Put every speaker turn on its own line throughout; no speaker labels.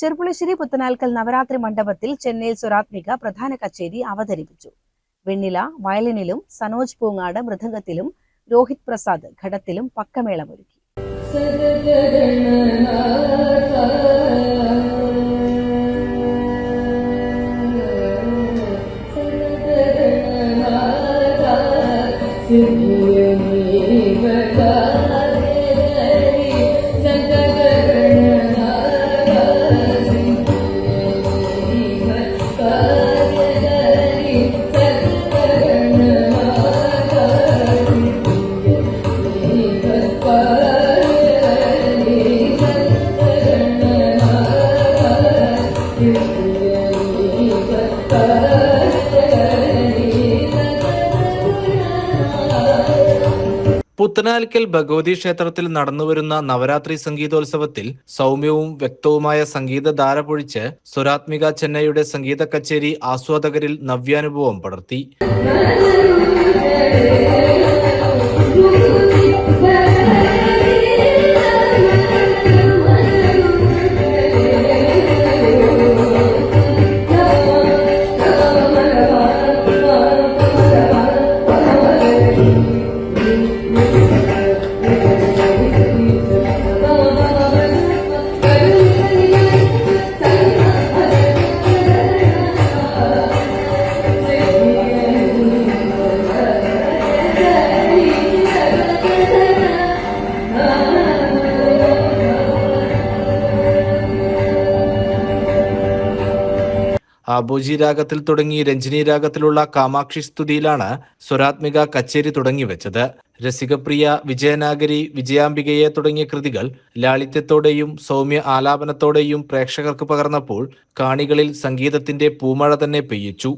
ചെർപ്പുളശ്ശേരി പുത്തനാൽക്കൽ നവരാത്രി മണ്ഡപത്തിൽ ചെന്നൈയിൽ സ്വരാത്മിക പ്രധാന കച്ചേരി അവതരിപ്പിച്ചു. വെണ്ണില വയലിനിലും സനോജ് പൂങ്ങാട് മൃദംഗത്തിലും രോഹിത് പ്രസാദ് ഘടത്തിലും പക്കമേളമൊരുക്കി
പുത്തനാൽക്കൽ ഭഗവതി ക്ഷേത്രത്തിൽ നടന്നുവരുന്ന നവരാത്രി സംഗീതോത്സവത്തിൽ സൗമ്യവും വ്യക്തവുമായ സംഗീത ധാര പൊഴിച്ച് സ്വരാത്മിക ചെന്നൈയുടെ സംഗീത കച്ചേരി ആസ്വാദകരിൽ നവ്യാനുഭവം പടർത്തി. ആബോജി രാഗത്തിൽ തുടങ്ങി രഞ്ജിനി രാഗത്തിലുള്ള കാമാക്ഷി സ്തുതിയിലാണ് സ്വരാത്മിക കച്ചേരി തുടങ്ങിവെച്ചത് രസികപ്രിയ വിജയനാഗരി വിജയാംബികയെ തുടങ്ങിയ കൃതികൾ ലാളിത്യത്തോടെയും സൗമ്യ ആലാപനത്തോടെയും പ്രേക്ഷകർക്ക് പകർന്നപ്പോൾ കാണികളിൽ സംഗീതത്തിന്റെ പൂമഴ തന്നെ പെയ്യിച്ചു.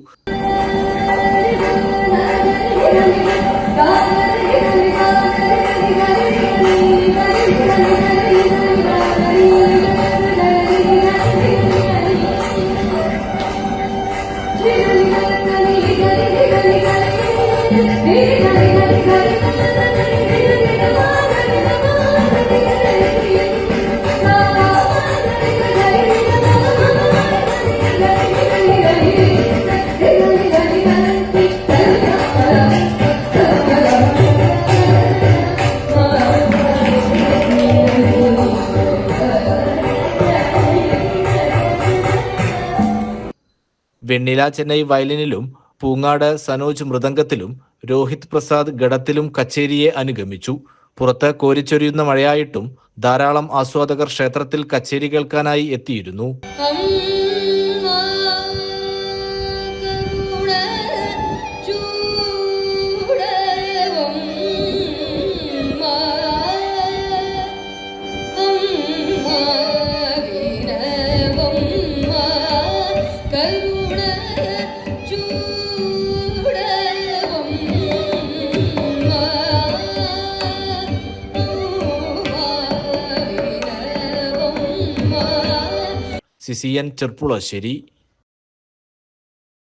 വെണ്ണില ചെന്നൈ വയലിനിലും പൂങ്ങാട് സനോജ് മൃദംഗത്തിലും രോഹിത് പ്രസാദ് ഗഡത്തിലും കച്ചേരിയെ അനുഗമിച്ചു. പുറത്ത് കോരിച്ചൊരിയുന്ന മഴയായിട്ടും ധാരാളം ആസ്വാദകർ ക്ഷേത്രത്തിൽ കച്ചേരി കേൾക്കാനായി എത്തിയിരുന്നു. സിസിയൻ ചെർപ്പുളശ്ശേരി